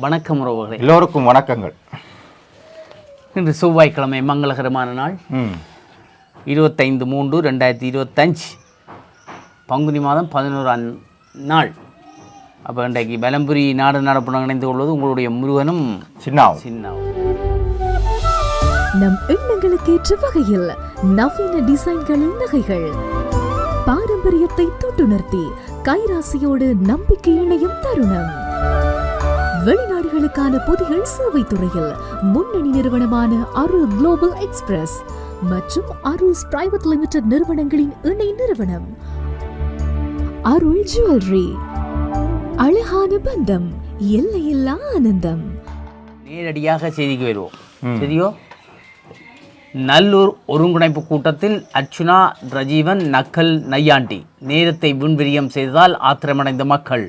வணக்கம் உறவுகளே. எல்லோருக்கும் வணக்கங்கள். இன்று செவ்வாய்க்கிழமை மங்களகரமான நாள். இருபத்தைந்து மூன்று ரெண்டாயிரத்தி இருபத்தஞ்சு. பங்குனி மாதம் பதினோராம் நாள். அப்போ இன்றைக்கு பலம்புரி நாடு நடப்புடன் இணைந்து கொள்வது உங்களுடைய முருகனும் சின்னாவும். சின்னாவும். நம் எண்ணங்களுக்கு ஏற்ற வகையில் நவீன டிசைன்களில் நகைகள். பாரம்பரியத்தை தொட்டுணர்த்தி கைராசியோடு நம்பிக்கை இணையும் தருணம். வெளிநாடுகளுக்கான பொதிகள் சேவை துறையில் முன்னணி நிறுவனமான அருள் குளோபல் எக்ஸ்பிரஸ் மற்றும் அருள்ஸ் பிரைவேட் லிமிடெட் நிறுவனங்களின் இணை நிறுவனம். அருள் ஜுவல்லரி அழகான பந்தம் எல்லையில்லா ஆனந்தம். நேரடியாக செய்திக்கு வருவோம். சரியோ? நல்லூர் ஒருங்கிணைப்பு கூட்டத்தில் அர்ச்சுனா ரஜீவன் நக்கல் நையாண்டி நேரத்தை விண்விரியம் செய்ததால் ஆத்திரமடைந்த மக்கள்.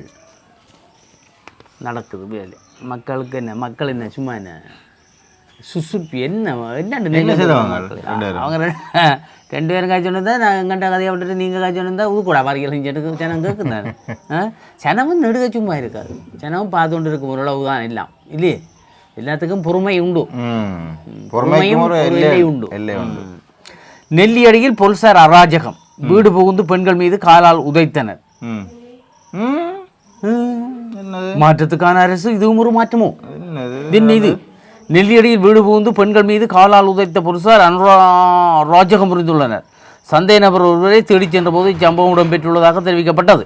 நடக்குது வேலை. மக்களுக்கு என்ன மக்கள் என்ன சும்மா என்ன? சுசுப்பி என்ன என்ன? அவங்க ரெண்டு- பேரும் காய்ச்சி ஒன்று நான் எங்கள்கிட்ட கதையை விட்டுட்டு நீங்கள் காய்ச்சி ஒன்று இருந்தால் ஊக்கூடா வாரிகள் செஞ்சுட்டு ஜனம் கேட்குந்தாரு ஜனமும் நெடுக சும்மா இருக்காது. ஜனமும் பார்த்து கொண்டு இருக்கும் ஓரளவு தான் எல்லாம். இல்லையே? எல்லாத்துக்கும் பொறுமை உண்டு. ம். பொறுமைக்கும் ஒரு ஒரு எல்லை எல்லை உண்டு. உண்டு நெல்லியடியில் போலீசார் அராஜகம். வீடு புகுந்து பெண்கள் மீது காலால் உதைத்தனர். மாற்றத்துக்கான அரசு இதுவும் ஒரு மாற்றமோ? என்ன இது நெல்லியடியில் வீடு புகுந்து பெண்கள் மீது காலால் உதைத்த போலீசார் அனுரா அராஜகம் புரிந்துள்ளனர். சந்தேக நபர் ஒருவரை தேடிச் சென்றபோது இச்சம்பவம் இடம்பெற்றுள்ளதாக தெரிவிக்கப்பட்டது.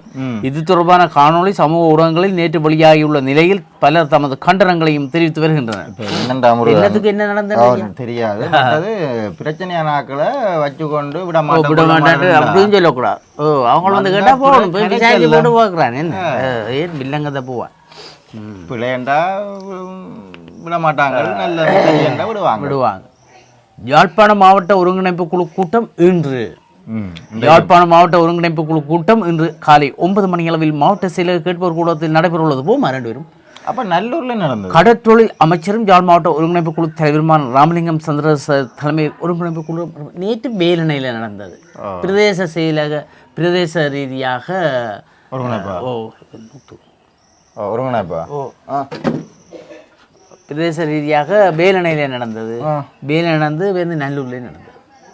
இது தொடர்பான காணொளி சமூக ஊடகங்களில் நேற்று வெளியாகியுள்ள நிலையில் பலர் தமது கண்டனங்களையும் தெரிவித்து வருகின்றனர். என்ன நடந்தது? தெரியாது. பிரச்சனையான ஆட்களை வச்சுக்கொண்டு விட மாட்டாரு அப்படின்னு சொல்லக்கூடாது. ஓ அவங்க வந்து கேட்டா போகணும். போய் விசாரிச்சு போட்டு பார்க்குறான். என்ன? ஏன் வில்லங்கத்தை போவான்? பிள்ளையண்டா விட மாட்டாங்க. நல்ல விடுவாங்க. விடுவாங்க. யாழ்ப்பாணம் மாவட்ட ஒருங்கிணைப்பு குழு கூட்டம் இன்று. ம் யாழ்ப்பாணம் மாவட்ட ஒருங்கிணைப்பு குழு கூட்டம் இன்று காலை ஒன்பது மணி அளவில் மாவட்ட செயலர் கேட்போர் கூடத்தில் நடைபெறவுள்ளது. போமா ரெண்டு பேரும் அப்ப நல்லூர்ல நடந்தது. கடற்றொழில் அமைச்சரும் யாழ் மாவட்ட ஒருங்கிணைப்பு குழு தலைவருமான ராமலிங்கம் சந்திரச தலைமை ஒருங்கிணைப்பு குழு நேற்று வேலணையில் நடந்தது. பிரதேச செயலக பிரதேச ரீதியாக ஒருங்கிணைப்பா? ஓ ஒருங்கிணைப்பா? ஓ. பிரதேச ரீதியாக வேலணையில் நடந்தது. ஆ. வேலணை நடந்து வந்து நல்லூர்லேயும் நடந்தது.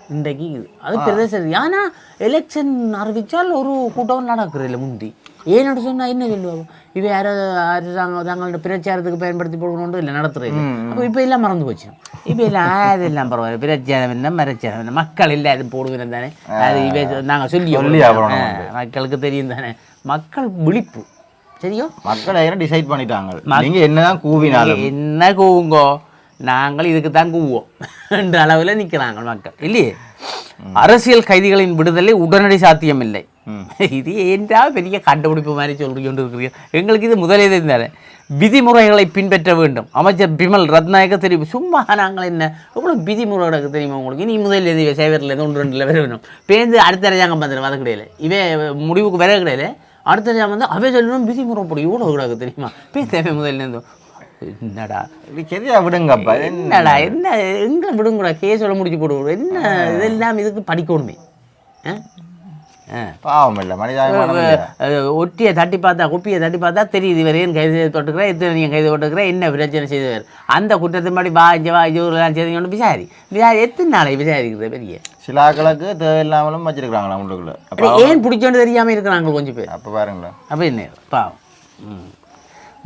இன்றைக்கு இது. அது பிரதேச ரீதி. ஆனால் எலெக்ஷன் அறிவித்தால் ஒரு கூட்டம் நடக்குறதில்ல முந்தி. ஏன்னு சொன்னால் என்ன சொல்லுவாங்க? இவ யாரோ அரசாங்கம் தங்களோட பிரச்சாரத்துக்கு பயன்படுத்தி போடணும்னு இல்லை நடத்துறது அப்போ இப்போ எல்லாம் மறந்து போச்சு. இப்போ எல்லாம் அதெல்லாம் பரவாயில்ல. பிரச்சாரம் என்ன மரச்சாரம் என்ன? மக்கள் இல்லை அது போடுவேன் தானே அது இவை நாங்கள் சொல்லி மக்களுக்கு தெரியும் தானே? மக்கள் விழிப்பு. சரியோ மக்கள் யாரும் டிசைட் பண்ணிட்டாங்க நீங்க என்னதான் கூவினாலும் என்ன கூவுங்கோ நாங்கள் இதுக்கு தான் கூவோம் என்ற அளவில் நிற்கிறாங்க மக்கள் இல்லையே அரசியல் கைதிகளின் விடுதலை உடனடி சாத்தியமில்லை இது ஏன்றா பெரிய கண்டுபிடிப்பு மாதிரி சொல்லி கொண்டு இருக்கிறீங்க எங்களுக்கு இது முதலே தெரிந்தாலே விதிமுறைகளை பின்பற்ற வேண்டும் அமைச்சர் பிமல் ரத்நாயக தெரியும் சும்மா நாங்கள் என்ன எவ்வளோ விதிமுறைகளுக்கு தெரியுமா உங்களுக்கு இனி முதல் எது சேவரில் இருந்து ஒன்று ரெண்டில் வர வேணும் பேருந்து அடுத்த அரசாங்கம் வந்துடும் அது கிடையாது இவே முடிவுக்கு வர கிடையாது அடுத்த வந்து அவை சொல்லணும் விதிமுறை போடும் இவ்வளோ கிடக்கு தெரியுமா? பேசவே முதல்ல இருந்து என்னடா? சரியா விடுங்கப்பா. என்ன என்னடா என்ன எங்கே விடுங்கடா? கேஸோட முடிச்சு போடுவோம். என்ன இதெல்லாம் இதுக்கு படிக்கணுமே. பாவம் இல்லை மனிதாபிமானம் ஒட்டியை தட்டி பார்த்தா குப்பியை தட்டி பார்த்தா தெரியுது இவரையும் கைது செய்து தொட்டுக்கிறேன் எத்தனை நீங்கள் கைது போட்டுக்கிறேன் என்ன பிரச்சனை செய்தவர்? அந்த குற்றத்தின் மாதிரி வா இங்கே வா இவரெல்லாம் செய்தீங்கன்னு விசாரி. விசாரி எத்தனை நாளை விசாரிக்கிறது பெரிய? சில ஆக்களுக்கு தேவையில்லாமலும் வச்சிருக்காங்களா உள்ளுக்குள்ள அப்ப ஏன் பிடிச்சோன்னு தெரியாமல் இருக்கிறாங்க கொஞ்சம் பேர். அப்ப பாருங்களேன். அப்போ என்ன பாவம்.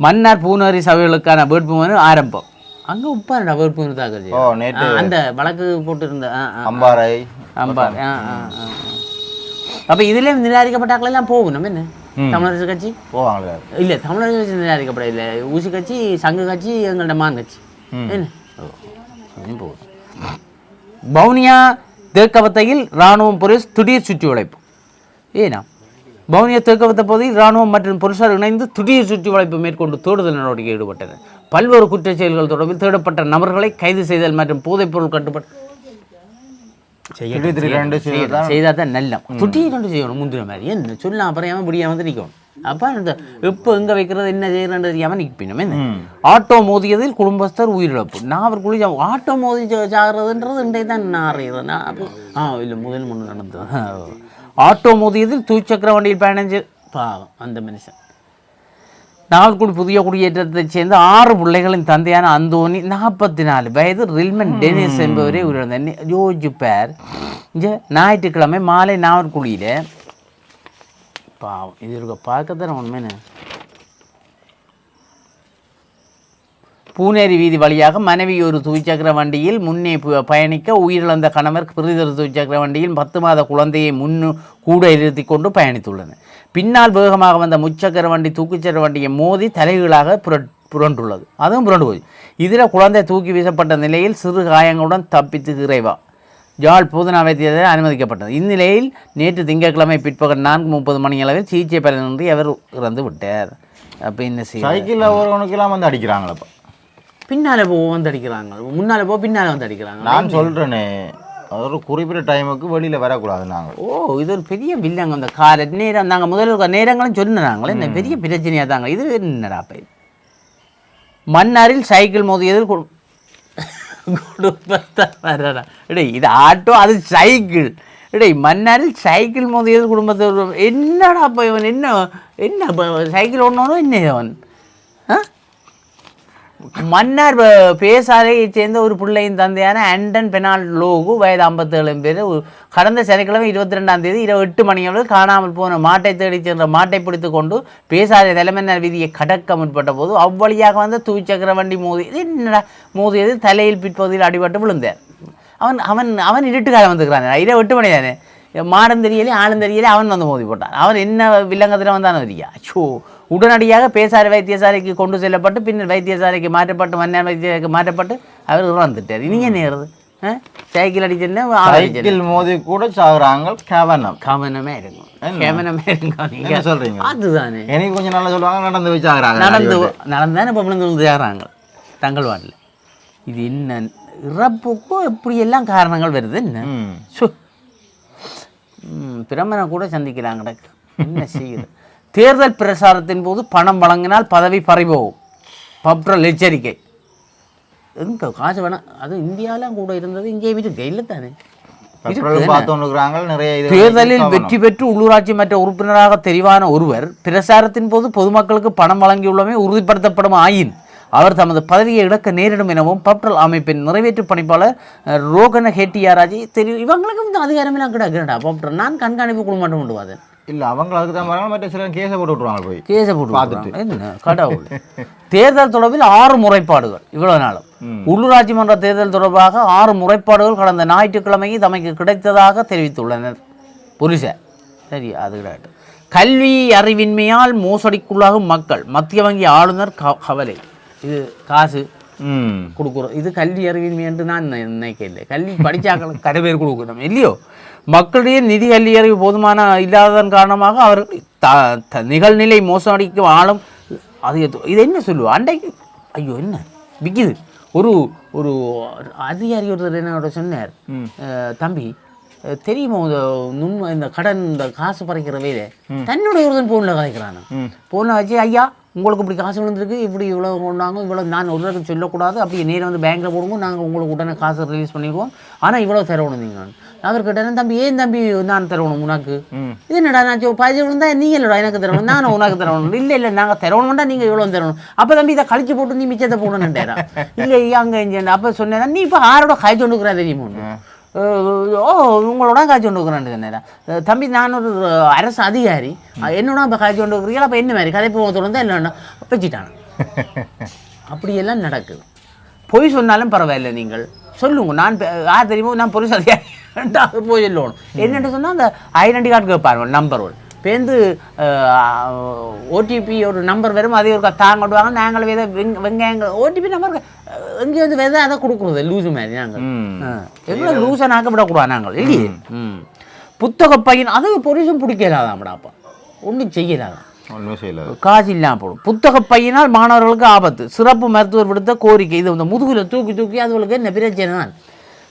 மன்னார் பூனரி சபைகளுக்கான வேட்புமனு ஆரம்பம். அங்கே உப்பாருடா வேட்புமனு தாக்கல் ஓ நேற்று அந்த வழக்கு போட்டிருந்த அம்பாறை. அம்பார் ஆ ஆ அப்போ நிராகரிக்கப்பட்டாக்கள் எல்லாம் போகும். நம்ம என்ன? தமிழரசு கட்சி? போவாங்களே. இல்லை தமிழரசு கட்சி நிராகரிக்கப்பட இல்லை ஊசி கட்சி சங்கு கட்சி எங்கள்ட மான் கட்சி. என்ன? போகும். வவுனியா தேக்கவத்தையில் இராணுவம் போலீஸ் திடீர் சுற்றி வளைப்பு ஏனா வவுனியா தேக்கவத்த பகுதியில் இராணுவம் மற்றும் போலீசார் இணைந்து திடீர் சுற்றி வளைப்பு மேற்கொண்டு தேடுதல் நடவடிக்கை ஈடுபட்டனர். பல்வேறு குற்றச் செயல்கள் தொடர்பில் தேடப்பட்ட நபர்களை கைது செய்தல் மற்றும் போதைப்பொருள் கட்டுப்பாடு திடீர் செய்தால் தான் நல்ல திடீரென்று செய்யணும் முந்தின மாதிரி. என்ன சொல்லலாம் அப்புறம் ஏன் முடியாம வந்து நிற்கணும்? அப்போ அந்த எப்போ எங்கே வைக்கிறது என்ன செய்யறன்னு தெரியாமல் நிற்பினோம் என்ன? ஆட்டோ மோதியதில் குடும்பஸ்தர் உயிரிழப்பு. நான் அவர் குளிச்சா ஆட்டோ மோதி சாகிறதுன்றது இன்றைக்கு தான் நான் அறியுது நான் அப்போ ஆ இல்லை முதல் முன்னு நடந்தது. ஆட்டோ மோதியதில் தூச்சக்கர வண்டியில் பயணம் செய் பாவம் அந்த மனுஷன். நாவல்குடி புதிய குடியேற்றத்தைச் சேர்ந்த ஆறு பிள்ளைகளின் தந்தையான அந்தோனி நாற்பத்தி நாலு வயது ரில்மன் டெனிஸ் என்பவரே உயிரிழந்தார். யோசிப்பார் ஞாயிற்றுக்கிழமை மாலை நாவற்குழியில் பாவம். இது இருக்க பார்க்கத்தானே உண்மைன்னு? பூனேரி வீதி வழியாக மனைவி ஒரு துவிச்சக்கர வண்டியில் முன்னே பயணிக்க உயிரிழந்த கணவர் பிரிதொரு துவிச்சக்கர வண்டியில் பத்து மாத குழந்தையை முன்னு கூட இருத்தி கொண்டு பயணித்துள்ளனர். பின்னால் வேகமாக வந்த முச்சக்கர வண்டி தூக்குச்சக்கர வண்டியை மோதி தலைகீழாக புரட் புரண்டுள்ளது. அதுவும் புரண்டு போய் இதில் குழந்தை தூக்கி வீசப்பட்ட நிலையில் சிறு காயங்களுடன் தப்பித்து இறைவா. யாழ் போதனா வைத்தியத்தில் அனுமதிக்கப்பட்டது. இந்நிலையில் நேற்று திங்கட்கிழமை பிற்பகல் நான்கு முப்பது மணி அளவில் சிகிச்சை பலனின்றி அவர் இறந்து விட்டார்? அப்போ என்ன செய்ய? சைக்கிளில் ஒருவனுக்கெல்லாம் வந்து அடிக்கிறாங்களப்பா. பின்னால போ வந்து அடிக்கிறாங்க. முன்னால போ பின்னால வந்து அடிக்கிறாங்க. நான் சொல்கிறேனே ஒரு குறிப்பிட்ட டைமுக்கு வெளியில் வரக்கூடாது நாங்கள். ஓ இது ஒரு பெரிய வில்லங்க அந்த கார நேரம். நாங்கள் முதல்ல நேரங்களும் சொன்னாங்களே என்ன பெரிய பிரச்சனையாக தாங்க. இது என்னடா இது? மன்னாரில் சைக்கிள் மோதியதில் கு- குடும்பத்தை வரடா இடேய் இது ஆட்டோ அது சைக்கிள் இடேய் மன்னாரில் சைக்கிள் மோதியதில் குடும்பத்தை ஒரு- என்னடா அப்போ இவன் என்ன என்ன இப்ப சைக்கிள் ஓடணும் என்ன அவன் ஆ மன்னர் ப- பேசாலையைச் சேர்ந்த ஒரு பிள்ளையின் தந்தையான ஆண்டன் பெனால் லோகு வயது ஐம்பத்தேழு பேர். கடந்த சனிக்கிழமை இருபத்தி ரெண்டாம் தேதி இரவு எட்டு மணியோடு காணாமல் போன மாட்டை தேடிச் சென்ற மாட்டை பிடித்து கொண்டு பேசாலை தலைமன்னார் வீதியை கடக்க முற்பட்ட போது அவ்வழியாக வந்த துவிச்சக்கர வண்டி மோதியது என்னடா மோதியது? தலையில் பிற்பகுதியில் அடிபட்டு விழுந்தார். அவன் அவன் அவன் இருட்டுக்காரன் வந்துக்கிறான். இரவு எட்டு மணி தானே. மாடம் தெரியலே ஆளும் தெரியலே அவன் வந்து மோதி போட்டான். அவன் என்ன வில்லங்கத்தில் வந்தானோ தெரியா? அச்சோ உடனடியாக பேசாறு வைத்தியசாலைக்கு கொண்டு செல்லப்பட்டு பின்னர் வைத்தியசாலைக்கு மாற்றப்பட்டு மன்னர் வைத்தியசாலைக்கு மாற்றப்பட்டு அவர் இறந்துட்டார். இனி என்ன ஆ? சைக்கிள் அடிச்சேன்னா சைக்கிள் மோதி கூட சாகுறாங்க கவனம். கவனமே இருக்கும் கவனமே இருக்கும் நீங்க சொல்றீங்க? அதுதானே. எனக்கு கொஞ்சம் நல்லா சொல்லுவாங்க நடந்து வச்சு ஆகுறாங்க நடந்து நடந்தானே இப்போ விழுந்து விழுந்து ஏறாங்க தங்கள் வாட்டில் இது என்ன? இறப்புக்கும் இப்படியெல்லாம் காரணங்கள் வருது என்ன? ம். சு. ம், பிரமனை கூட சந்திக்கிறாங்க என்ன செய்யுது? தேர்தல் பிரசாரத்தின் போது பணம் வழங்கினால் பதவி பறிபோகும். பப்ரல் எச்சரிக்கை எங்க காசு வேணாம் அது இந்தியாலாம் கூட இருந்தது இங்கேயும் இருக்கு இல்லை தானே தேர்தலில் வெற்றி பெற்று உள்ளூராட்சி மன்ற உறுப்பினராக தெரிவான ஒருவர் பிரசாரத்தின் போது பொதுமக்களுக்கு பணம் வழங்கியுள்ளமை உறுதிப்படுத்தப்படும் ஆயின். அவர் தமது பதவியை இழக்க நேரிடும் எனவும் பப்ரல் அமைப்பின் நிறைவேற்று பணிப்பாளர் ரோகன ஹெட்டியாராஜி தெரியும் இவங்களுக்கு இந்த அதிகாரமெல்லாம் கிடக்குறா பப்ரல் நான் கண்காணிப்பு குழு மட்டும் கொண்டு வாதேன் இல்லை அவங்க அதுக்கு தான் வராங்க மற்ற சிலர் கேஸை போட்டு விட்ருவாங்க போய். கேஸை போட்டு பார்த்துட்டு. என்ன? கடவுள். தேர்தல் தொடர்பில் ஆறு முறைப்பாடுகள். இவ்வளவு நாளும். உள்ளூராட்சி மன்ற தேர்தல் தொடர்பாக ஆறு முறைப்பாடுகள் கடந்த ஞாயிற்றுக்கிழமைக்கு தமக்கு கிடைத்ததாக தெரிவித்துள்ளனர். போலீசார் சரி அது கிடையாது. கல்வி அறிவின்மையால் மோசடிக்குள்ளாகும் மக்கள் மத்திய வங்கி ஆளுநர் கவலை. இது காசு. கொடுக்குறோம். இது கல்வி அறிவின்மை என்று நான் நினைக்கல கல்வி படித்தாக்களுக்கு கரை பேர் கொடுக்கணும் இல்லையோ? மக்களிடையே நிதி கல்வி அறிவு போதுமான இல்லாததன் காரணமாக அவர்கள் த த- நிகழ்நிலை மோசடிக்கு ஆளும் அது இது என்ன சொல்லுவோம் அண்டைக்கு ஐயோ என்ன? விற்கிது ஒரு ஒரு அதிகாரி ஒருத்தர் என்னோட சொன்னார்? தம்பி தெரியுமா இந்த நுண்ம இந்த கடன் இந்த காசு பறிக்கிற வேலை? தன்னுடைய ஒருத்தன் ஃபோனில் கதைக்கிறானா ஃபோனில் வச்சு ஐயா உங்களுக்கு இப்படி காசு விழுந்திருக்கு இப்படி இவ்வளோ கொண்டாங்க இவ்வளோ நான் ஒரு தடவை சொல்லக்கூடாது. அப்படி நேரம் வந்து பேங்க்கில் போடுங்க நாங்கள் உங்களுக்கு உடனே காசு ரிலீஸ் பண்ணிடுவோம் ஆனால் இவ்வளோ தரணும் நீங்கள் அவர் கேட்டேன் தம்பி ஏன் தம்பி நான் தரணும் உனக்கு? இது என்னடா நான் பதிவு விழுந்தா நீ இல்லைடா எனக்கு தரணும்? நானும் உனக்கு தரணும். இல்லை இல்லை நாங்கள் தரணும்டா நீங்கள் இவ்வளோ தரணும். அப்போ தம்பி இதை கழிச்சு போட்டு நீ மிச்சத்தை போடணுன்டேரா இல்லை அங்கே இங்கே அப்போ சொன்னேன் நீ இப்போ ஆரோட காய்ச்சி கொண்டு இருக்கிறா தெரியுமா ஓ உங்களோட காய்ச்சி கொண்டு இருக்கிறேன் தம்பி நான் ஒரு அரசு அதிகாரி. என்னோட இப்போ காய்ச்சி கொண்டு இருக்கிறீங்களா அப்போ என்ன மாதிரி? கதை போக தொடர்ந்தா இல்லைன்னா வச்சுட்டான் அப்படியெல்லாம் நடக்குது. பொய் சொன்னாலும் பரவாயில்லை நீங்கள். சொல்லுங்க. நான் யார் தெரியுமோ நான் பொலிஸ் அதிகாரி போய் சொல்லணும் என்னென்னு சொன்னால் அந்த ஐடென்டி கார்டு கேட்பாரு நம்பர் ஒன் பேருந்து ஓடிபி ஒரு நம்பர் வரும் அதே ஒரு தாங்கிடுவாங்க நாங்கள் வித வெங் வெங்காயங்கள் ஓடிபி நம்பர் எங்கே வந்து விதை அதை கொடுக்குறது லூசு மாதிரி நாங்கள். எவ்வளோ லூசை நாக்க விடக்கூடாது நாங்கள் இல்லையே? புத்தக பையன் அது பொரிசும் ஒன்றும் செய்யலாதான் ஒன்றுமே செய்யல காசு இல்லாமல் போடும். புத்தக பையினால் மாணவர்களுக்கு ஆபத்து. சிறப்பு மருத்துவர் விடுத்த கோரிக்கை இது இந்த முதுகில் தூக்கி தூக்கி அதுகளுக்கு என்ன பிரச்சனை தான்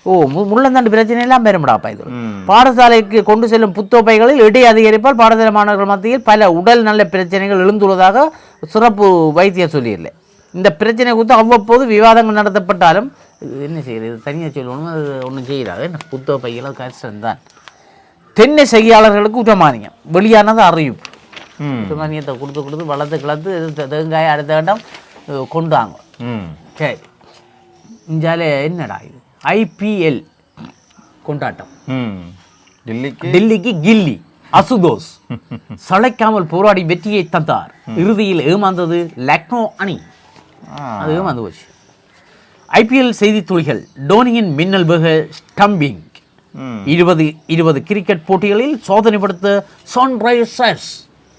ஓ மு- முள்ளந்தண்டு பிரச்சனை எல்லாம் பெருமடாப்பா இது. பாடசாலைக்கு கொண்டு செல்லும் புத்தக பைகளில் எடை அதிகரிப்பால் பாடசாலை மாணவர்கள் மத்தியில் பல உடல் நல பிரச்சனைகள் எழுந்துள்ளதாக சிறப்பு வைத்தியர் சொல்லியிருல இந்த பிரச்சனை குறித்து அவ்வப்போது விவாதங்கள் நடத்தப்பட்டாலும் என்ன செய்யுது இது தனியாக சொல்லணும்? அது ஒன்றும் புத்தக பையெல்லாம் கஷ்டம்தான். தென்னை செய்தியாளர்களுக்கு உச்சமானியம் வெளியானது அறிவிப்பு. சுமானியத்தை கொடுத்து கொடுத்து வளர்த்து கிளத்து இது தேங்காயை அடுத்த கட்டம் கொண்டாங்க சரி. இஞ்சால என்னடா இது? ஐபிஎல் கொண்டாட்டம். டெல்லிக்கு? கில்லி அசுதோஸ் சளைக்காமல் போராடி வெற்றியை தந்தார். இறுதியில் ஏமாந்தது லக்னோ அணி. அது ஏமாந்து போச்சு. ஐபிஎல் செய்தி துளிகள் டோனியின் மின்னல் வேக ஸ்டம்பிங் இருபது இருபது கிரிக்கெட் போட்டிகளில் சோதனை படுத்த சன்ரைசர்ஸ்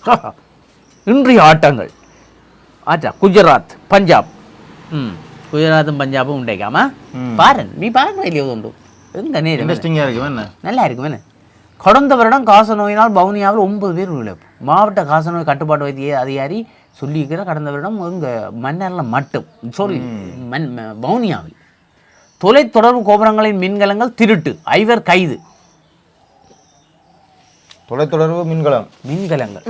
இன்றைய ஆட்டங்கள். ஆச்சா குஜராத் பஞ்சாப். ம் குஜராத்தும் பஞ்சாபும் உண்டேக்காமா பாரு நீ பாருங்க இல்லையோ உண்டு இன்ட்ரெஸ்டிங்காக இருக்கு என்ன நல்லா இருக்கும் என்ன கடந்த வருடம் காசநோயினால் பவுனியாவில் ஒன்பது பேர் உயிரிழப்பு மாவட்ட காசநோய் கட்டுப்பாட்டு வைத்திய அதிகாரி சொல்லியிருக்கிற கடந்த வருடம் இங்கே மன்னரில் மட்டும் சாரி மண் பவுனியாவில் தொலைத்தொடர்பு கோபுரங்களின் மின்கலங்கள் திருட்டு ஐவர் கைது தொலைத்தொடர்பு மின்கலம் மின்கலங்கள்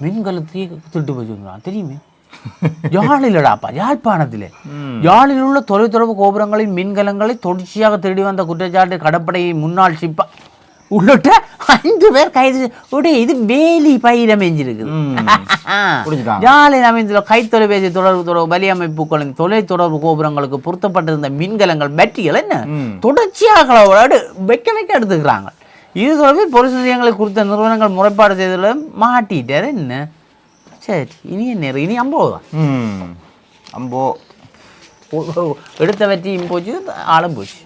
மின்கலத்தையே திருட்டு போச்சுங்கிறான் தெரியுமே யாழிலடாப்பா யாழ்ப்பாணத்தில். யாழில் உள்ள தொலைத்தொடர்பு கோபுரங்களின் மின்கலங்களை தொடர்ச்சியாக திருடி வந்த குற்றச்சாட்டு கடற்படை முன்னாள் சிப்பா உள்ளிட்ட அஞ்சு பேர் கைது உடைய இது வேலி பயிர் அமைஞ்சிருக்குது. யாழில் அமைந்துள்ள கைத்தொலைபேசி தொடர்பு தொடர்பு வலி அமைப்புகளின் தொலைத்தொடர்பு கோபுரங்களுக்கு பொருத்தப்பட்டிருந்த மின்கலங்கள் பேட்டரிகள் என்ன? தொடர்ச்சியாக வைக்க வைக்க எடுத்துக்கிறாங்க. இது தொடர்பில் நிலையங்களை குறித்த நிறுவனங்கள் முறைப்பாடு செய்துள்ள மாட்டிட்டார் என்ன? சரி இனி என்ன? இனி ஐம்பது தான். ம் அம்போ. எடுத்த வெற்றியும் போச்சு ஆளும் போச்சு.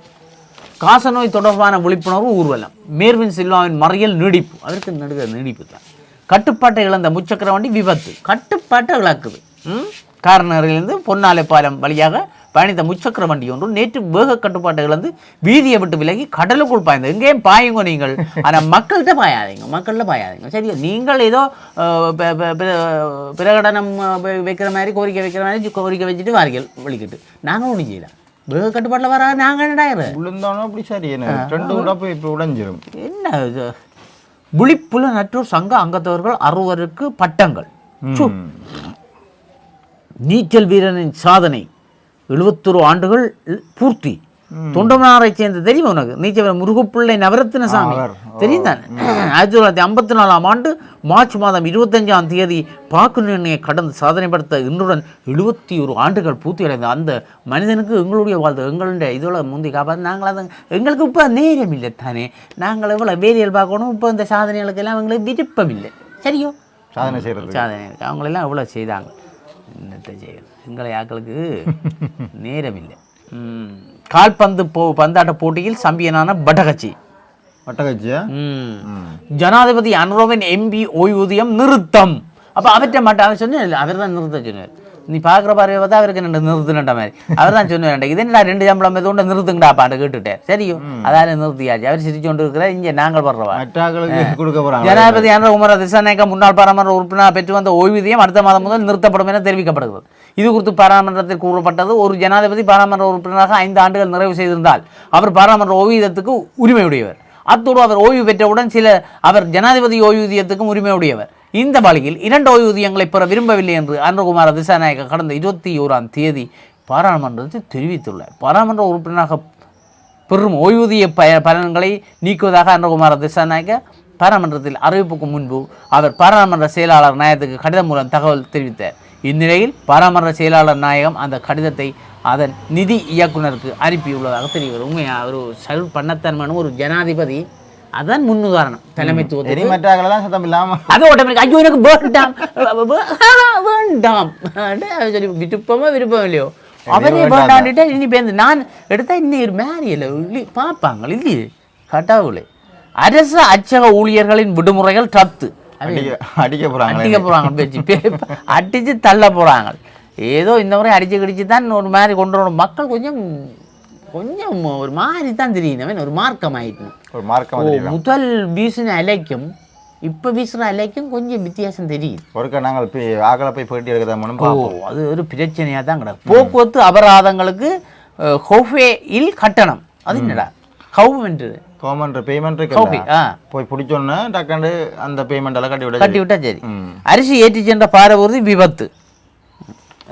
காசநோய் தொடர்பான விழிப்புணர்வு ஊர்வலம். மேர்வின் சில்வாவின் மறியல் நீடிப்பு. அதற்கு நடுக நீடிப்பு தான். கட்டுப்பாட்டை இழந்த முச்சக்கர வண்டி விபத்து. கட்டுப்பாட்டை இழக்குது. ம்? கார்னரிலிருந்து பொன்னாலை பாலம் வழியாக பயணித்த முச்சக்கர வண்டி ஒன்று நேற்று வேக கட்டுப்பாட்டை இழந்து வீதியை விட்டு விலகி கடலுக்குள் பாய்ந்தது. எங்கேயும் பாயுங்க நீங்கள். ஆனால் மக்கள்கிட்ட பாயாதீங்க. மக்கள்கிட்ட பாயாதீங்க. சரியா? நீங்கள் ஏதோ பிரகடனம் வைக்கிற மாதிரி கோரிக்கை வைக்கிற மாதிரி கோரிக்கை வச்சுட்டு வாரிகள் வலிக்கிட்டு நாங்கள் ஒன்றும் செய்யலாம் வேக கட்டுப்பாட்டில் வர நாங்கள் என்னடாயிரு விழுந்தாலும் அப்படி சரி. என்ன ரெண்டு உடப்பு இப்போ உடைஞ்சிரும். என்ன விழிப்புல நற்றோர் சங்க அங்கத்தவர்கள் அறுவருக்கு பட்டங்கள். நீச்சல் வீரனின் சாதனை. எழுபத்தொரு ஆண்டுகள் பூர்த்தி. தொண்டமனாரை சேர்ந்த தெரியும் உனக்கு? நீச்சல் முருகப்பிள்ளை நவரத்தின சாமி. தெரியும் தானே? ஆயிரத்தி தொள்ளாயிரத்தி ஐம்பத்தி நாலாம் ஆண்டு மார்ச் மாதம் இருபத்தஞ்சாம் தேதி பாக்கு நிர்ணய கடந்து சாதனை படுத்த இன்றுடன் எழுபத்தி ஒரு ஆண்டுகள் பூர்த்தி அடைந்த அந்த மனிதனுக்கு எங்களுடைய வாழ்த்து எங்களுடைய இதோட முந்தி காப்பாற்று நாங்கள் அதை எங்களுக்கு இப்போ நேரம் இல்லை தானே? நாங்கள் எவ்வளோ வேதியியல் பார்க்கணும் இப்போ இந்த சாதனைகளுக்கெல்லாம் எங்களுக்கு விருப்பம் இல்லை சரியோ? சாதனை செய்கிறது சாதனை அவங்களெல்லாம் எவ்வளோ செய்தாங்க. என்னத்தை செய்யுது எங்களை ஆக்களுக்கு நேரம் இல்லை ம். கால்பந்து போ பந்தாட்ட போட்டியில் சம்பியனான பட்டகச்சி வட்டகச்சியா ம். ஜனாதிபதி அனுரோவின் எம்பி ஓய்வூதியம் நிறுத்தம். அப்ப அவர்கிட்ட மாட்டேன் அவர் சொன்னார் அவர் தான் நிறுத்த சொன்னார். நீ பார்க்குற பார்வை பார்த்தா அவருக்கு என்ன நிறுத்துனட்ட மாதிரி. அவர் தான் சொன்னார் இது என்னடா ரெண்டு சம்பளம் எதுவும் நிறுத்துங்கடாப்பான்னு கேட்டுட்டேன் சரியோ. அதால நிறுத்தியாச்சு. அவர் சிரிச்சு கொண்டு இருக்கிற இங்கே நாங்கள் படுறவா ஜனாதிபதி அனுரகுமார திசாநாயக்க முன்னாள் பாராளுமன்ற உறுப்பினர் பெற்று வந்த ஓய்வூதியம் அடுத்த மாதம் முதல் நிறுத்தப்படும் என தெரிவிக்கப்படுகிறது. இது குறித்து பாராளுமன்றத்தில் கூறப்பட்டது ஒரு ஜனாதிபதி பாராளுமன்ற உறுப்பினராக ஐந்து ஆண்டுகள் நிறைவு செய்திருந்தால் அவர் பாராளுமன்ற ஓய்வூதியத்துக்கு உரிமையுடையவர். அத்தோடு அவர் ஓய்வு பெற்றவுடன் சில அவர் ஜனாதிபதி ஓய்வூதியத்துக்கும் உரிமையுடையவர். இந்த வழியில் இரண்டு ஓய்வூதியங்களை பெற விரும்பவில்லை என்று அனுரகுமார திசாநாயக்க கடந்த இருபத்தி ஓராம் தேதி பாராளுமன்றத்தில் தெரிவித்துள்ளார். பாராளுமன்ற உறுப்பினராக பெரும் ஓய்வூதிய ப பலன்களை நீக்குவதாக அனுகுமார திசாநாயக்க பாராளுமன்றத்தில் அறிவிப்புக்கு முன்பு அவர் பாராளுமன்ற செயலாளர் நாயகத்துக்கு கடிதம் மூலம் தகவல் தெரிவித்தார். இந்நிலையில் பாராளுமன்ற செயலாளர் நாயகம் அந்த கடிதத்தை அதன் நிதி இயக்குனருக்கு அனுப்பியுள்ளதாக தெரிகிறது. உண்மையாக ஒரு சல் பண்ணத்தன்மையான ஒரு ஜனாதிபதி அதான் முன்னுதாரணம். தலைமைத்துவத்தை இனி மற்றாக்களெல்லாம் சத்தம் இல்லாம. அது உடனே ஐயோ எனக்கு வேண்டாம். வேண்டாம். சொல்லி விருப்பமோ விருப்பம் இல்லையோ? அவரே வேண்டான்ட்டு இனி பேருந்து நான் எடுத்தா இன்னும் ஒரு மேரி இல்லை. இல்லை பார்ப்பாங்க இல்லையே கடவுளே அரசு அச்சக ஊழியர்களின் விடுமுறைகள் ரத்து அடிக்க போறாங்களே. அடிக்க போறாங்க பேச்சு. அடிச்சு தள்ள போறாங்க. ஏதோ இந்த முறை அடிச்சு கடிச்சு தான் ஒரு மாதிரி கொண்டு வரணும். மக்கள் கொஞ்சம் கொஞ்சம் ஒரு மாதிரி தான் தெரியும் ஒரு மார்க்கம் ஆயிட்டு ஒரு மார்க்கம் முதல் வீசின அலைக்கும் இப்போ வீசுற அலைக்கும் கொஞ்சம் வித்தியாசம் தெரியுது. ஒருக்க நாங்கள் போய் ஆக்களை போய் ஓ பார்ப்போம். அது ஒரு பிரச்சனையாக தான் கிடக்கு. போக்குவரத்து அபராதங்களுக்கு ஹோஃபே இல் கட்டணம். அது என்னடா? ஹவுமென்றது கவர்மெண்ட் பேமெண்ட் இருக்கு போய் பிடிச்சோன்னே டக்காண்டு அந்த பேமெண்ட் எல்லாம் கட்டி விட கட்டி விட்டா சரி. அரிசி ஏற்றி சென்ற பாரபூர்தி விபத்து.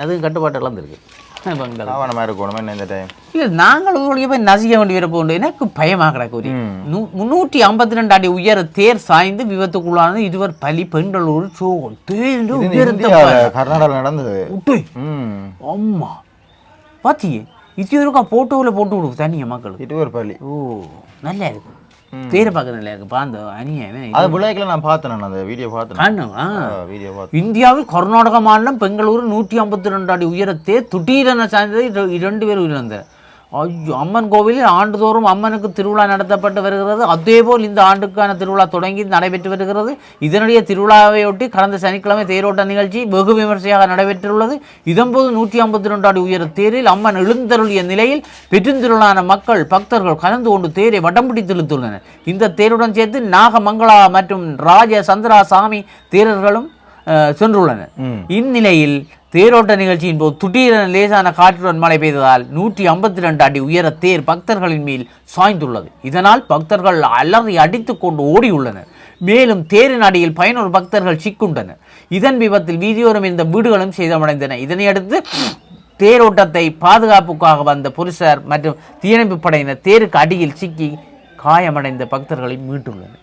அதுவும் கட்டுப்பாட்டெல்லாம் இருக்கு. பெண்கள் கவனமாக இருக்கணும்? என்ன இந்த டைம் இல்லை நாங்கள் ஊருடைய போய் நசிக்க வேண்டி வர போகணும் எனக்கு பயமாக கிடக்கு ஒரு. நூ- முன்னூற்றி ஐம்பத்தி ரெண்டு அடி உயர தேர் சாய்ந்து விபத்துக்குள்ளானது இருவர் பலி பெண்கள் ஒரு சோகம் தேர் இந்தியாவில் கர்நாடகாவில் நடந்தது. விட்டு ம். அம்மா. பாத்தியே இது போட்டோவில் போட்டு விடுவோம் தனியா மக்களுக்கு. இருவர் பள்ளி ஓ நல்லா இருக்கு. தேரை பார்க்க நல்லா இருக்கு. அந்த அநியாயம் அது பிள்ளைகளை நான் பார்த்தேன் அந்த வீடியோ பார்த்தேன். வீடியோ பார்த்தேன். இந்தியாவில் கர்நாடக மாநிலம் பெங்களூரு நூற்றி ஐம்பத்தி ரெண்டு அடி உயரத்தே துட்டீரென சாய்ந்தது இரண்டு பேர் உயிரிழந்தனர். ஐயோ அம்மன் கோவிலில் ஆண்டுதோறும் அம்மனுக்கு திருவிழா நடத்தப்பட்டு வருகிறது. அதேபோல் இந்த ஆண்டுக்கான திருவிழா தொடங்கி நடைபெற்று வருகிறது. இதனுடைய திருவிழாவையொட்டி கடந்த சனிக்கிழமை தேரோட்ட நிகழ்ச்சி வெகு விமர்சையாக நடைபெற்றுள்ளது. இதன்போது நூற்றி ஐம்பத்தி ரெண்டு அடி உயர தேரில் அம்மன் எழுந்தருளிய நிலையில் பெருந்திரளான மக்கள் பக்தர்கள் கலந்து கொண்டு தேரை வடம் பிடித்து இழுத்துள்ளனர் இந்த தேருடன் சேர்த்து நாகமங்களா மற்றும் ராஜ சந்திரா சாமி தேரர்களும் சென்றுள்ளனர். இந்நிலையில் தேரோட்ட நிகழ்ச்சியின் போது திடீரென லேசான காற்றுடன் மழை பெய்ததால் நூற்றி ஐம்பத்தி ரெண்டு அடி உயர தேர் பக்தர்களின் மேல் சாய்ந்துள்ளது. இதனால் பக்தர்கள் அலறி அடித்துக்கொண்டு ஓடியுள்ளனர். மேலும் தேரின் அடியில் பயனொரு பக்தர்கள் சிக்குண்டனர். இதன் விபத்தில் வீதியோரம் இருந்த வீடுகளும் சேதமடைந்தன. இதனையடுத்து தேரோட்டத்தை பாதுகாப்புக்காக வந்த போலீசார் மற்றும் தீயணைப்பு படையினர் தேருக்கு அடியில் சிக்கி காயமடைந்த பக்தர்களை மீட்டுள்ளனர்.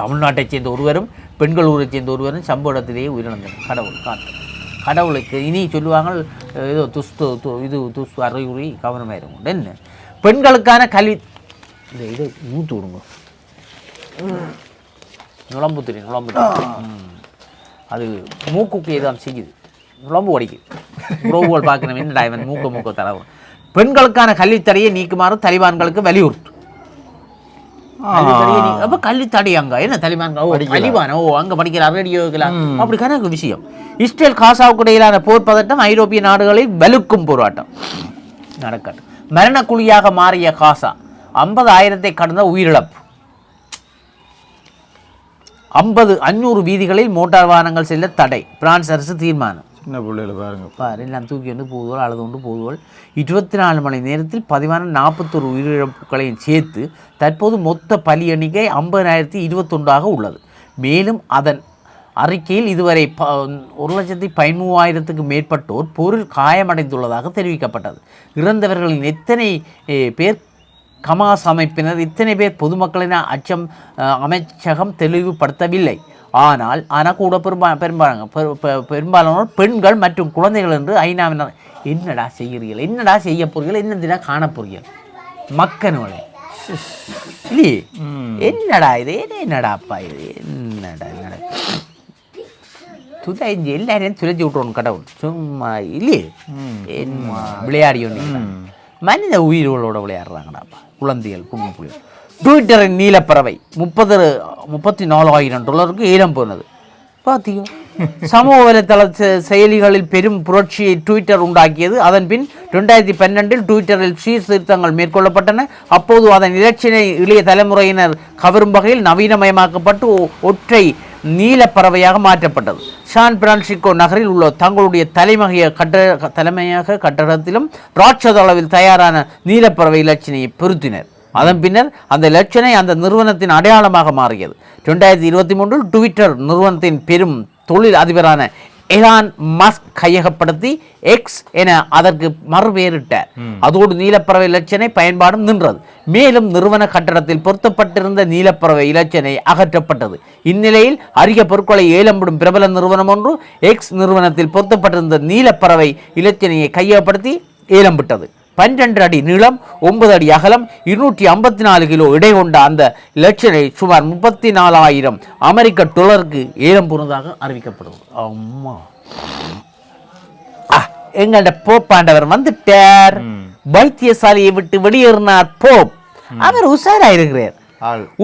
தமிழ்நாட்டைச் சேர்ந்த ஒருவரும் பெண்களூரைச் சேர்ந்த ஒருவரும் சம்பவ இடத்திலேயே உயிரிழந்தனர். கடவுள் காத்து கடவுளுக்கு இனி சொல்லுவாங்க ஏதோ துஸ்து இது துஸ் அறிகுறி கவனமாயிருக்கும் என்ன? பெண்களுக்கான கல்வி இந்த இதை ஊற்று விடுங்க. நுழம்பு தெரியும் நுழம்பு. அது மூக்குக்கு ஏதாவது செய்யுது. நுழம்பு உடைக்குது உறவுகள் பார்க்கணும் இவன் மூக்க மூக்க தடவை. பெண்களுக்கான கல்வித்தடையை நீக்குமாறு தலிபான்களுக்கு வலியுறுத்து. அப்ப கல்வித்தடை அங்க. என்ன தலிபான் ஓ தலிபான்? ஓ அங்க படிக்கிற ரேடியோக்கலாம் அப்படி கணக்கு விஷயம். இஸ்ரேல் காசாவுக்கு இடையிலான போர் பதட்டம் ஐரோப்பிய நாடுகளில் வலுக்கும் போராட்டம். நடக்கட்டும். மரணக்குழியாக மாறிய காசா ஐம்பது ஆயிரத்தை கடந்த உயிரிழப்பு. ஐம்பது அஞ்சூறு வீதிகளில் மோட்டார் வாகனங்கள் செல்ல தடை. பிரான்ஸ் அரசு தீர்மானம். சின்ன பிள்ளைகளை பாருங்க. பாரு எல்லாம் தூக்கி வந்து போதுவோல் அழுது கொண்டு போதுவோல். இருபத்தி நாலு மணி நேரத்தில் பதிவான நாற்பத்தொரு உயிரிழப்புகளையும் சேர்த்து தற்போது மொத்த பலி எண்ணிக்கை ஐம்பதாயிரத்தி இருபத்தொன்றாக உள்ளது. மேலும் அதன் அறிக்கையில் இதுவரை ப ஒரு லட்சத்தி பதிமூவாயிரத்துக்கு மேற்பட்டோர் பொருள் காயமடைந்துள்ளதாக தெரிவிக்கப்பட்டது. இறந்தவர்களின் எத்தனை பேர் கமாஸ் அமைப்பினர் இத்தனை பேர் பொதுமக்களின் அச்சம் அமைச்சகம் தெளிவுபடுத்தவில்லை. ஆனால் ஆனால் கூட பெரும்பா பெரும்பாலான பெரும்பாலானோர் பெண்கள் மற்றும் குழந்தைகள் என்று ஐநாவினர் என்னடா செய்கிறீர்கள்? என்னடா செய்ய போறீர்கள்? என்னதினா காண போறீர்கள்? மக்கனோட இல்லையே? என்னடா இது? என்னடாப்பா இது? என்னடா என்னடா? துதாஞ்சி எல்லாரையும் துளைச்சி விட்டுறோம் கடவுள். சும்மா இல்லையே? என்ன விளையாடி ஒன்று மனித உயிர்களோடு விளையாடுறாங்கடாப்பா குழந்தைகள் குடும்ப புலிகள் ட்விட்டரின் நீலப்பறவை முப்பது முப்பத்தி நாலாயிரம் டாலருக்கு ஈரம் போனது. பார்த்தீங்க சமூக வலைதள செ- செயலிகளில் பெரும் புரட்சியை ட்விட்டர் உண்டாக்கியது. அதன் பின் ரெண்டாயிரத்தி பன்னெண்டில் ட்விட்டரில் சீர்திருத்தங்கள் மேற்கொள்ளப்பட்டன. அப்போது அதன் இலட்சினை இளைய தலைமுறையினர் கவரும் வகையில் நவீனமயமாக்கப்பட்டு ஒ- ஒற்றை நீலப்பறவையாக மாற்றப்பட்டது. சான் பிரான்சிகோ நகரில் உள்ள தங்களுடைய தலைமகைய கட்ட தலைமையாக கட்டடத்திலும் ராட்சத அளவில் தயாரான நீலப்பறவை இலச்சினையை பொருத்தினர். அதன் பின்னர் அந்த இலச்சினை அந்த நிறுவனத்தின் அடையாளமாக மாறியது. ரெண்டாயிரத்தி இருபத்தி மூன்றில் ட்விட்டர் நிறுவனத்தின் பெரும் தொழில் அதிபரான எலான் மஸ்க் கையகப்படுத்தி எக்ஸ் என அதற்கு மறுபெயரிட்டார் அதோடு நீலப்பறவை இலச்சினை பயன்பாடும் நின்றது. மேலும் நிறுவன கட்டடத்தில் பொருத்தப்பட்டிருந்த நீலப்பறவை இலச்சினை அகற்றப்பட்டது. இந்நிலையில் அரிய பொருட்களை ஏலம்பிடும் பிரபல நிறுவனம் ஒன்று எக்ஸ் நிறுவனத்தில் பொருத்தப்பட்டிருந்த நீலப்பறவை இலச்சினையை கையகப்படுத்தி ஏலம் விட்டது. பன்னிரண்டு அடி நீளம் ஒன்பது அடி அகலம் இருநூற்றி ஐம்பத்தி நாலு கிலோ எடை கொண்ட அந்த இலச்சினை சுமார் முப்பத்தி நாலாயிரம் அமெரிக்க டாலருக்கு ஏலம் போனதாக அறிவிக்கப்படுது அம்மா. எங்கள்ட போப்பாண்டவர் வந்துட்டார். வைத்தியசாலையை விட்டு வெளியேறினார் போப் அவர் உஷாராயிருக்கிறார்.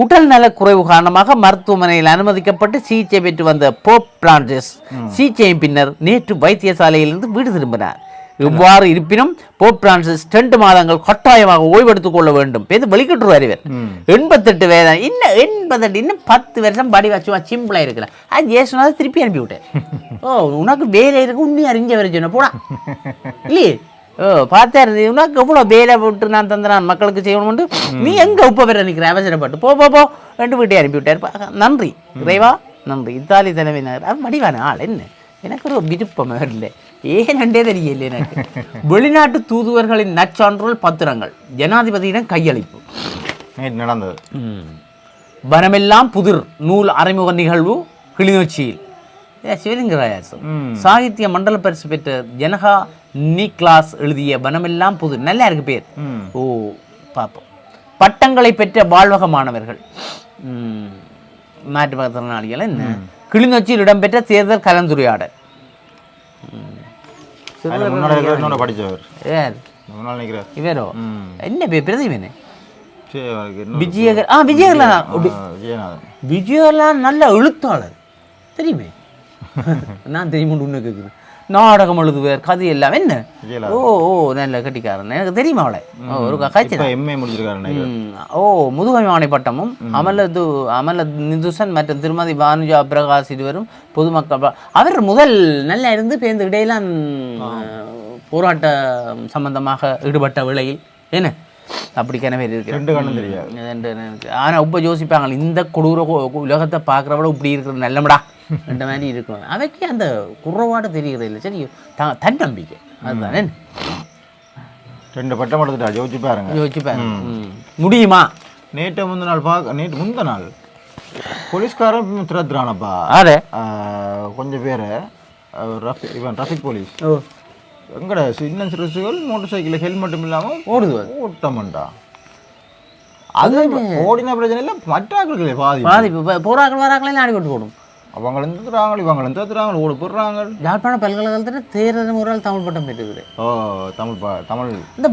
உடல் நல குறைவு காரணமாக மருத்துவமனையில் அனுமதிக்கப்பட்டு சிகிச்சை பெற்று வந்த போப் பிரான்சிஸ். சிகிச்சையின் பின்னர் நேற்று வைத்தியசாலையிலிருந்து வீடு திரும்பினார். இவ்வாறு இருப்பினும் போப் பிரான்சிஸ் ரெண்டு மாதங்கள் கட்டாயமாக ஓய்வெடுத்துக் கொள்ள வேண்டும். பேர் வெளிக்கிட்டுருவார் இவர் எண்பத்தெட்டு வயது இன்னும் எண்பத்தெட்டு இன்னும் பத்து வருஷம் படி வச்சு சிம்பிளா இருக்கிறேன் அது ஏசுனாத திருப்பி அனுப்பி விட்டேன். ஓ உனக்கு வேலை இருக்கு உன்னி அறிஞ்ச வரை சொன்ன போடா. இல்லையே? ஓ பார்த்தாரு உனக்கு எவ்வளோ வேலை விட்டு நான் தந்தனான் மக்களுக்கு செய்யணும்னு. நீ எங்க உப்ப பெற நிற்கிற அவசரப்பட்டு. போ போ போ. ரெண்டு வீட்டை அனுப்பி விட்டார். நன்றி. இறைவா நன்றி. இத்தாலி தலைமை நகர். அது வடிவான ஆள் என்ன? எனக்கு ஒரு விருப்பம் இல்லை. ஏனண்டே தெரியல எனக்கு? வெளிநாட்டு தூதுவர்களின் நச்சான்றல் பத்திரங்கள். ஜனாதிபதியிடம் கையளிப்பு. நடந்தது. வனமெல்லாம் புதிர் நூல் அறிமுக நிகழ்வு கிளிநொச்சியில். சிவலிங்கராயாசம். சாகித்ய மண்டல பரிசு பெற்ற ஜனகா நிக்லாஸ் எழுதிய வனமெல்லாம் புதிர். நல்லா இருக்கு பேர். ஓ பார்ப்போம் பட்டங்களை பெற்ற வாழ்வக மாணவர்கள். மாற்றுத்திறனாளிகள் என்ன? கிளிநொச்சியில் இடம்பெற்ற தேர்தல் கலந்துரையாடல் ம். அதில் முன்னாடி இருக்கிற இன்னொரு படித்தவர். யார் இவரோ? என்ன பேர். பிரதீபனே விஜயகர் ஆ விஜயகர்லாம் விஜயெல்லாம் நல்ல எழுத்தாளர். தெரியுமே? நான் தெரியுமா உன்ன கேட்குறேன். நாடகம் எழுதுவார் கதை எல்லாம். என்ன? ஓ ஓ நல்ல கட்டிக்காரன். எனக்கு தெரியுமா அவளை? ஒரு ம், ஓ முதுகமைவாணி பட்டமும் அமலது அமல நிதுசன் மற்றும் திருமதி பானுஜா பிரகாஷ் இருவரும் பொதுமக்கள். அவர் முதல் நல்லா இருந்து பேருந்து இடையெல்லாம் போராட்ட சம்பந்தமாக ஈடுபட்ட வேளையில். என்ன? அப்படி கிணவே இருக்கிறேன் ரெண்டு கண்ணும் தெரியாது. ஆனால் இப்போ யோசிப்பாங்க இந்த கொடூர உலகத்தை பார்க்குறவட இப்படி இருக்கிறது நல்லமடா இந்த மாதிரி இருக்கும். அவைக்கு அந்த குறைபாடு தெரிகிறது இல்லை. சரி த தன்னம்பிக்கை. அதுதானே. ரெண்டு பட்டம் எடுத்துட்டா யோசிச்சு பாருங்க. யோசிச்சு பாருங்க. முடியுமா? நேற்று முந்த நாள் பார்க்க நேற்று முந்த நாள். போலீஸ்காரன் திறத்துறானப்பா ஆறு கொஞ்சம் பேர். ரஃபி இவன் டிராஃபிக் போலீஸ். ஓ. எங்கட சின்ன சிறுசுகள் மோட்டர் சைக்கிள் ஹெல்மெட்டும் இல்லாமல் ஓடுது. ஓட்டமாண்டா. அது ஓடின பிரச்சனை இல்லை மற்ற ஆட்களுக்கு பாதி பாதிப்பு. இப்போ போராக்கள் வராங்களே ஆடி போட்டு போடும். அவங்களும் தத்துறாங்க இவங்களும் தத்துறாங்க ஓடி போடுறாங்க. யாழ்ப்பாண பல்கலைக்கழகத்தில் தேர்தல் முறையில் தமிழ் பட்டம் பெற்றுக்குது. ஓ தமிழ் பா தமிழ். இந்த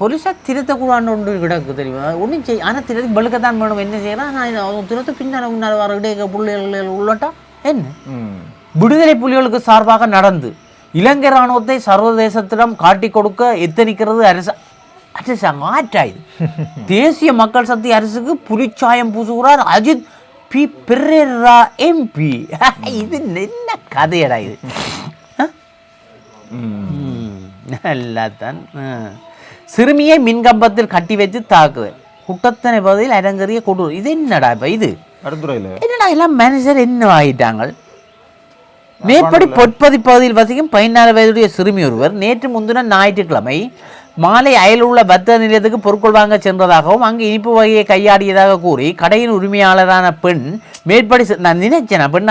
பொலிசா திருத்தக்கூடாண்டு ஒன்று கிடக்கு தெரியுமா? ஒன்றும் செய் ஆனால் திருத்தி பழுக்கத்தான் வேணும். என்ன செய்யலாம் நான் அவங்க திருத்த பின்னால் முன்னால் வர இடையே பிள்ளைகள் உள்ளட்டா? என்ன? விடுதலை புலிகளுக்கு சார்பாக நடந்து இலங்கை இராணுவத்தை சர்வதேசத்திடம் காட்டிக் கொடுக்க எத்தனிக்கிறது அரசு அரசாங்கம் தேசிய மக்கள் சக்தி அரசுக்கு புலிச்சாயம் பூசுகிறார் அஜித் பி. பெரேரா எம்பி. இது என்ன கதையடா இது? நல்லாத்தான். சிறுமியை மின்கம்பத்தில் கட்டி வச்சு தாக்குதல். குட்டத்தனை பகுதியில் அரங்கறிய கொடூரம். இது என்னடா இப்போ இது? என்னடா எல்லாம் மேனேஜர் என்ன ஆகிட்டாங்க மேற்படி பொற்பதி பகுதியில் வசிக்கும் பதினாறு வயதுடைய சிறுமி ஒருவர் நேற்று முன்தின ஞாயிற்றுக்கிழமை மாலை அயலுள்ள பத்த நிலையத்துக்கு பொருட்கள் வாங்க சென்றதாகவும் அங்கு இனிப்பு வகையை கையாடியதாக கூறி கடையின் உரிமையாளரான பெண் மேற்படி நான் நினைச்சேன் பெண்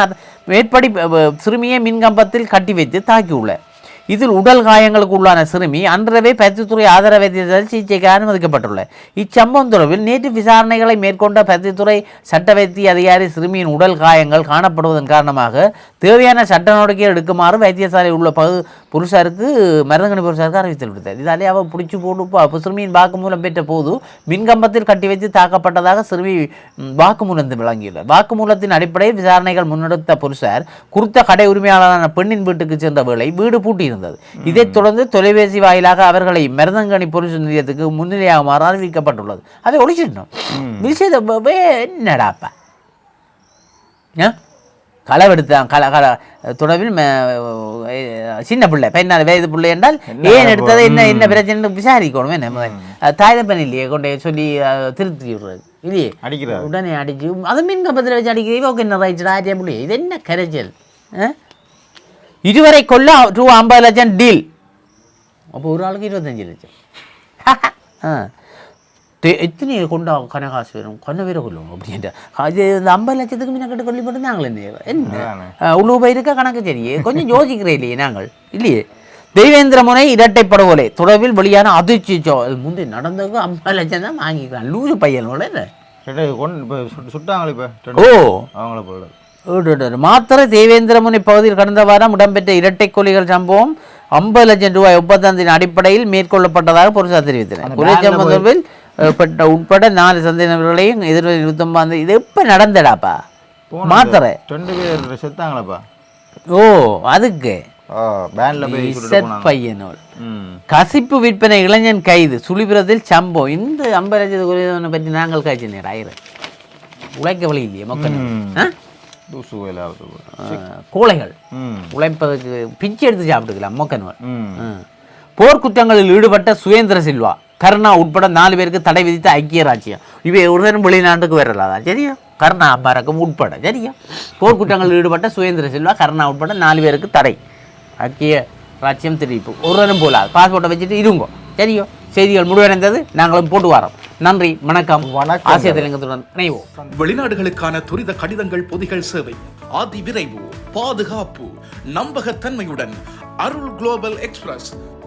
மேற்படி சிறுமியை மின்கம்பத்தில் கட்டி வைத்து தாக்கியுள்ளார் இதில் உடல் காயங்களுக்கு உள்ளான சிறுமி அன்றவே பருத்தித்துறை ஆதரவு வைத்தியத்தில் சிகிச்சைக்கு அனுமதிக்கப்பட்டுள்ளார் இச்சம்பவம் தொடர்பில் நேற்று விசாரணைகளை மேற்கொண்ட பருத்தித்துறை சட்ட வைத்திய அதிகாரி சிறுமியின் உடல் காயங்கள் காணப்படுவதன் காரணமாக தேவையான சட்ட நடவடிக்கை எடுக்குமாறு வைத்தியசாலை உள்ள பகு புருஷருக்கு மருதங்கனி புருஷருக்கு அறிவித்தல் விடுத்தார் இதாலே அவள் பிடிச்சி போட்டு அப்ப சிறுமியின் வாக்குமூலம் பெற்ற போது மின்கம்பத்தில் கட்டி வைத்து தாக்கப்பட்டதாக சிறுமி வாக்குமூலம் வழங்கியுள்ளார் வாக்குமூலத்தின் அடிப்படையில் விசாரணைகள் முன்னெடுத்த புருஷர் குறித்த கடை உரிமையாளரான பெண்ணின் வீட்டுக்கு சென்ற வேளை வீடு பூட்டியிருந்தது. இதைத் தொடர்ந்து தொலைபேசி வாயிலாக அவர்களை மருதங்கனி போலீஸ் நிலையத்துக்கு முன்னிலையாகுமாறு அறிவிக்கப்பட்டுள்ளது. அதை ஒழிச்சிடணும். விஷயத்தை என்னடாப்பா ஆ? களவெடுத்தான் கள கள அஹ் சின்ன பிள்ளை பெண்ணால் வயது பிள்ளை என்றால் ஏன் எடுத்தது என்ன என்ன பிரச்சனை விசாரிக்கணும் என்ன தாய்தப்பன் இல்லையே கொண்டு சொல்லி திருத்தி விடுறது இல்லையே? அடிக்கிறார். உடனே அடிச்சு அது மின் கம்பத்தில் வச்சு அடிக்கிறது ஓகே என்ன ரைட்டு ஆரியா பிள்ளையே இது என்ன கரைச்சல்? இதுவரை கொள்ள ரூ ஐம்பது லட்சம் டீல் அப்போ ஒரு ஆளுக்கு இருபத்தஞ்சு லட்சம். ஆ. தே- எத்தனை கொண்டா கனகாசு வரும் கண்ண பேரை கொள்ளும் அப்படின்ட்டு அது இந்த ஐம்பது லட்சத்துக்கு முன்ன கட்டு கொல்லப்பட்டு நாங்கள் என்ன உள்ளூர் பயிருக்க கணக்கு சரியே கொஞ்சம் யோசிக்கிறே இல்லையே நாங்கள் இல்லையே தெய்வேந்திர முனை இரட்டை படுகொலை தொடர்பில் வெளியான அதிர்ச்சி சோ- அது முந்தி நடந்ததுக்கு ஐம்பது லட்சம் தான் வாங்கிக்கலாம் லூசு பையனோட சுட்டாங்களே இப்போ ஓ அவங்கள போல ஈடுடர். மாத்தறை தேவேந்திரமுனை பகுதியில் கடந்த வாரம் இடம்பெற்ற இரட்டை கொலைகள் சம்பவம் ஐம்பது லட்சம் ரூபாய் ஒப்பந்தத்தின் அடிப்படையில் மேற்கொள்ளப்பட்டதாக பொருசா தெரிவித்தனர் கொலை வேன்ல உட்பட நாலு சந்தேகங்களையும் எதிர்ப்பு நிறுத்தம் வந்து இது எப்போ நடந்தடாப்பா? மாத்தறை ரெண்டு பேர் செத்தாங்களப்பா. ஓ அதுக்கு. பையனோல் கசிப்பு விற்பனை இளைஞன் கைது. சுழிபுரத்தில் சம்பவம் இந்த லட்சத்து குறைவனை பற்றி நாங்கள் காய்ச்சி நேரம் ஆயிரம். உழைக்க வழி இல்லையே மக்கள். கோழைகள். உழைப்பதற்கு பிச்சை எடுத்து சாப்பிட்டுக்கலாம் மொக்கன்வர் போர்க்குற்றங்களில் ஈடுபட்ட சுயேந்திர சில்வா. கருணா உட்பட நாலு பேருக்கு தடை விதித்த ஐக்கிய ராஜ்யம் இவை ஒருத்தரும் வெளிநாட்டுக்கு வரலாம் சரியா? கருணா அம்பாரக்கம் உட்பட சரியா? போர்க்குற்றங்களில் ஈடுபட்ட சுயேந்திர சில்வா கருணா உட்பட நாலு பேருக்கு தடை. ஐக்கிய ராஜ்யம் தெரிவிப்பு. ஒருவரும் போலாது. பாஸ்போர்ட்டை வச்சுட்டு இருங்கோ. சரியோ? செய்திகள் முடிவடைந்தது. நாங்களும் போட்டு வரோம். நன்றி வணக்கம். வணக்கம். ஆசிய தெலுங்கத்துடன் இணைவோம். வெளிநாடுகளுக்கான துரித கடிதங்கள் பொதிகள் சேவை. அதி விரைவு பாதுகாப்பு நம்பகத்தன்மையுடன் அருள் குளோபல் எக்ஸ்பிரஸ்.